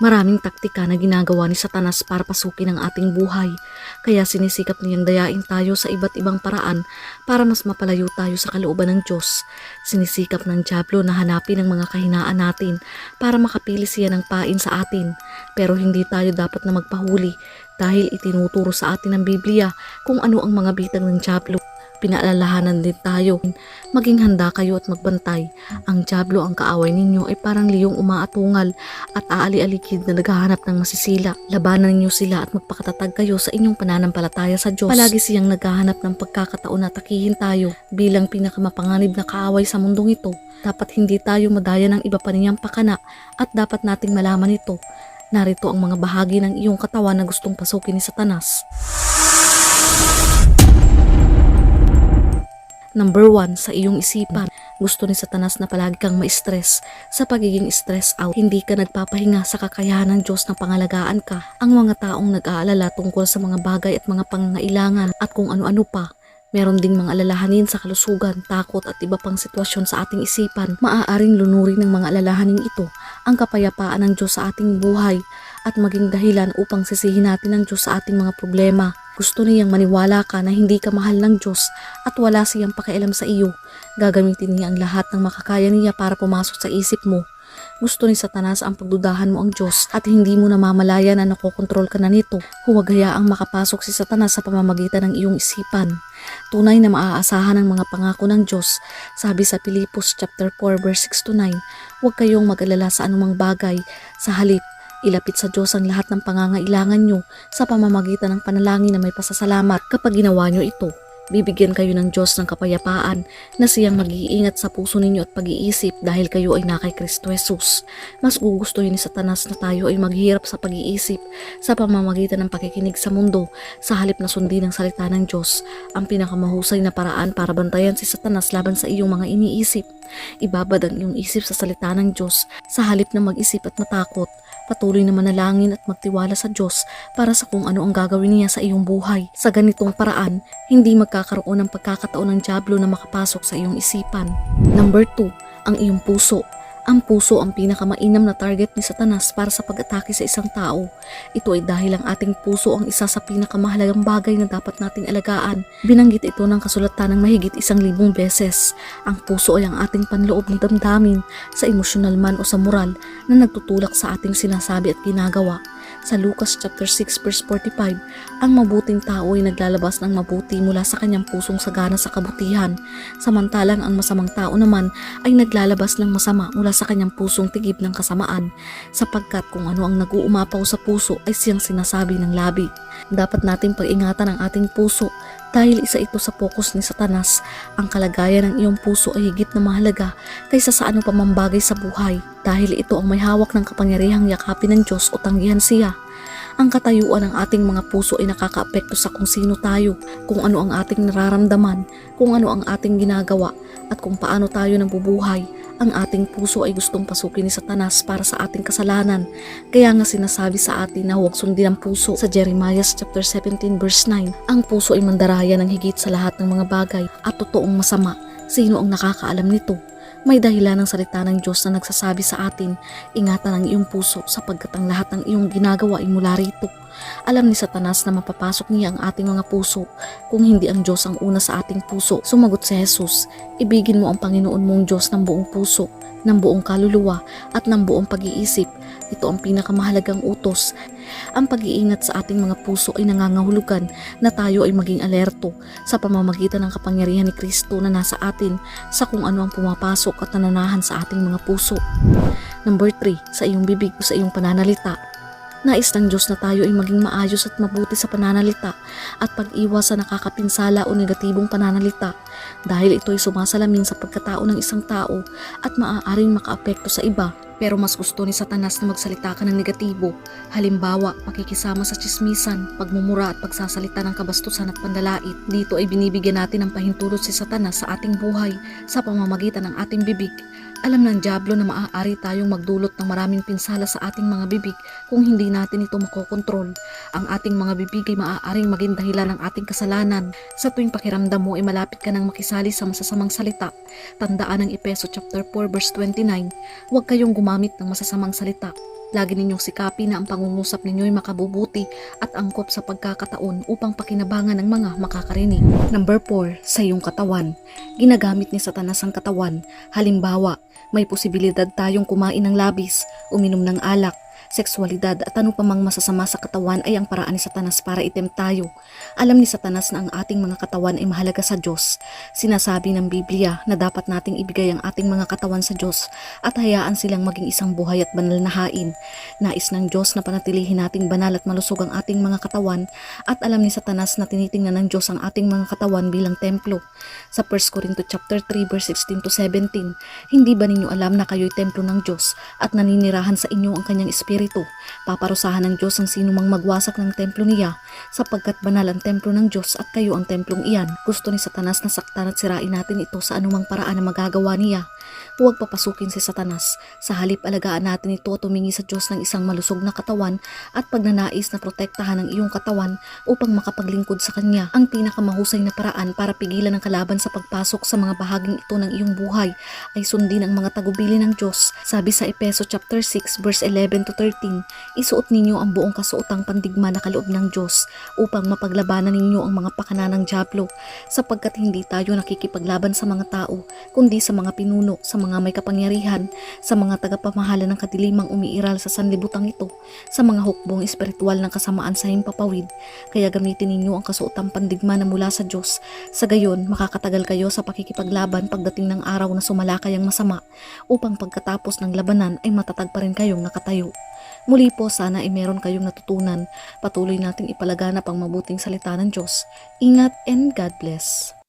Maraming taktika na ginagawa ni Satanas para pasukin ang ating buhay, kaya sinisikap niyang dayain tayo sa iba't ibang paraan para mas mapalayo tayo sa kalooban ng Diyos. Sinisikap ng Diablo na hanapin ang mga kahinaan natin para makapili siya ng pain sa atin, pero hindi tayo dapat na magpahuli dahil itinuturo sa atin ng Biblia kung ano ang mga bitag ng Diablo. Pinaalalahanan din tayo, maging handa kayo at magbantay. Ang Diablo ang kaaway ninyo ay parang liyong umaatungal at aali-alikid na naghahanap ng masisila. Labanan ninyo sila at magpakatatag kayo sa inyong pananampalataya sa Diyos. Palagi siyang naghahanap ng pagkakataon na takihin tayo bilang pinakamapanganib na kaaway sa mundong ito. Dapat hindi tayo madaya ng iba pa niyang pakana at dapat nating malaman ito. Narito ang mga bahagi ng iyong katawan na gustong pasukin ni Satanas. Number one, sa iyong isipan. Gusto ni Satanas na palagi kang ma-stress. Sa pagiging stress out, hindi ka nagpapahinga sa kakayahan ng Diyos na pangalagaan ka. Ang mga taong nag-aalala tungkol sa mga bagay at mga pangangailangan at kung ano-ano pa. Meron ding mga alalahanin sa kalusugan, takot at iba pang sitwasyon sa ating isipan. Maaaring lunurin ng mga alalahanin ito ang kapayapaan ng Diyos sa ating buhay at maging dahilan upang sisihin natin ang Diyos sa ating mga problema. Gusto niyang maniwala ka na hindi ka mahal ng Diyos at wala siyang pakialam sa iyo. Gagamitin niya ang lahat ng makakaya niya para pumasok sa isip mo. Gusto ni Satanas ang pagdudahan mo ang Diyos at hindi mo namamalaya na nakokontrol ka na nito. Huwag hayaang makapasok si Satanas sa pamamagitan ng iyong isipan. Tunay na maaasahan ang mga pangako ng Diyos. Sabi sa Pilipos chapter 4 verse 6 to 9, huwag kayong mag-alala sa anumang bagay. Sa halip, Ilapit sa Diyos ang lahat ng pangangailangan nyo sa pamamagitan ng panalangin na may pasasalamat kapag ginawa nyo ito. Bibigyan kayo ng Diyos ng kapayapaan na siyang mag-iingat sa puso ninyo at pag-iisip dahil kayo ay na kay Kristo Jesus. Mas gugustuhin ni Satanas na tayo ay maghirap sa pag-iisip sa pamamagitan ng pakikinig sa mundo sa halip na sundin ang salita ng Diyos. Ang pinakamahusay na paraan para bantayan si Satanas laban sa iyong mga iniisip. Ibabad ang iyong isip sa salita ng Diyos sa halip na mag-isip at matakot. Patuloy na manalangin at magtiwala sa Diyos para sa kung ano ang gagawin niya sa iyong buhay. Sa ganitong paraan, hindi magkakaroon ng pagkakataon ng Diablo na makapasok sa iyong isipan. Number 2, ang iyong puso. Ang puso ang pinakamainam na target ni Satanas para sa pag-atake sa isang tao. Ito ay dahil ang ating puso ang isa sa pinakamahalagang bagay na dapat nating alagaan. Binanggit ito ng kasulatan ng mahigit isang libong beses. Ang puso ay ang ating panloob ng damdamin sa emosyonal man o sa moral na nagtutulak sa ating sinasabi at ginagawa. Sa Lucas chapter 6 verse 45, ang mabuting tao ay naglalabas ng mabuti mula sa kanyang pusong sagana sa kabutihan, samantalang ang masamang tao naman ay naglalabas ng masama mula sa kanyang pusong tigib ng kasamaan, sapagkat kung ano ang nag-uumapaw sa puso ay siyang sinasabi ng labi. Dapat nating pag-ingatan ang ating puso dahil isa ito sa pokus ni Satanas. Ang kalagayan ng iyong puso ay higit na mahalaga kaysa sa ano pa mang bagay sa buhay dahil ito ang may hawak ng kapangyarihang yakapin ng Diyos o tanggihan siya. Ang katayuan ng ating mga puso ay nakakaapekto sa kung sino tayo, kung ano ang ating nararamdaman, kung ano ang ating ginagawa, at kung paano tayo nabubuhay. Ang ating puso ay gustong pasukin ni Satanas para sa ating kasalanan. Kaya nga sinasabi sa atin na huwag sundin ang puso. Sa Jeremiah chapter 17 verse 9, ang puso ay mandaraya ng higit sa lahat ng mga bagay at totoong masama. Sino ang nakakaalam nito? May dahilan ng salita ng Diyos na nagsasabi sa atin, ingatan ang iyong puso sapagkat ang lahat ng iyong ginagawa ay mula rito. Alam ni Satanas na mapapasok niya ang ating mga puso kung hindi ang Diyos ang una sa ating puso. Sumagot si Jesus, ibigin mo ang Panginoon mong Diyos ng buong puso, ng buong kaluluwa at ng buong pag-iisip. Ito ang pinakamahalagang utos. Ang pag-iingat sa ating mga puso ay nangangahulugan na tayo ay maging alerto sa pamamagitan ng kapangyarihan ni Kristo na nasa atin sa kung ano ang pumapasok at nananahan sa ating mga puso. Number 3, sa iyong bibig o sa iyong pananalita. Nais ng Diyos na tayo ay maging maayos at mabuti sa pananalita at pag-iwas sa nakakapinsala o negatibong pananalita dahil ito ay sumasalamin sa pagkatao ng isang tao at maaaring makaapekto sa iba. Pero mas gusto ni Satanas na magsalita ka ng negatibo. Halimbawa, pakikisama sa chismisan, pagmumura at pagsasalita ng kabastusan at pandalait. Dito ay binibigyan natin ng pahintulot si Satanas sa ating buhay sa pamamagitan ng ating bibig. Alam ng Diablo na maaari tayong magdulot ng maraming pinsala sa ating mga bibig kung hindi natin ito makokontrol. Ang ating mga bibig ay maaaring maging dahilan ng ating kasalanan. Sa tuwing pakiramdam mo ay malapit ka nang makisali sa masasamang salita. Tandaan ng Epeso chapter 4 verse 29, huwag kayong gumamit ng masasamang salita. Lagi ninyong sikapin na ang pangungusap ninyo ay makabubuti at angkop sa pagkakataon upang pakinabangan ng mga makakarinig. Number 4, sa iyong katawan. Ginagamit ni Satanas ang katawan. Halimbawa, may posibilidad tayong kumain ng labis, uminom ng alak, sexualidad at ano pa mang masasama sa katawan ay ang paraan ni Satanas para item tayo. Alam ni Satanas na ang ating mga katawan ay mahalaga sa Diyos. Sinasabi ng Biblia na dapat nating ibigay ang ating mga katawan sa Diyos at hayaan silang maging isang buhay at banal na hain. Nais ng Diyos na panatilihin nating banal at malusog ang ating mga katawan at alam ni Satanas na tinitingnan ng Diyos ang ating mga katawan bilang templo. Sa 1 Corinto chapter 3 verse 16 to 17, hindi ba ninyo alam na kayo'y templo ng Diyos at naninirahan sa inyo ang kanyang espiritu? Paparusahan ng Diyos ang sinumang magwasak ng templo niya sapagkat banal ang templo ng Diyos at kayo ang templong iyan. Gusto ni Satanas na saktan at sirain natin ito sa anumang paraan na magagawa niya. Huwag papasukin si Satanas. Sa halip alagaan natin ito tumingi sa Diyos ng isang malusog na katawan at pagnanais na protektahan ang iyong katawan upang makapaglingkod sa Kanya. Ang pinakamahusay na paraan para pigilan ang kalaban sa pagpasok sa mga bahaging ito ng iyong buhay ay sundin ang mga tagubili ng Diyos. Sabi sa Epeso chapter 6 verse 11 to 13, isuot ninyo ang buong kasuotang pandigma na kaloob ng Diyos upang mapaglabanan ninyo ang mga pakana ng Diablo sapagkat hindi tayo nakikipaglaban sa mga tao kundi sa mga pinuno, sa mga may kapangyarihan, sa mga tagapamahala ng kadilimang umiiral sa sanlibutan ito, sa mga hukbong espiritual ng kasamaan sa himpapawid. Kaya gamitin ninyo ang kasuotang pandigma na mula sa Diyos. Sa gayon, makakatagal kayo sa pakikipaglaban pagdating ng araw na sumalakay ang masama upang pagkatapos ng labanan ay matatag pa rin kayong nakatayo. Muli po sana ay meron kayong natutunan. Patuloy nating ipalaganap ang mabuting salita ng Diyos. Ingat and God bless.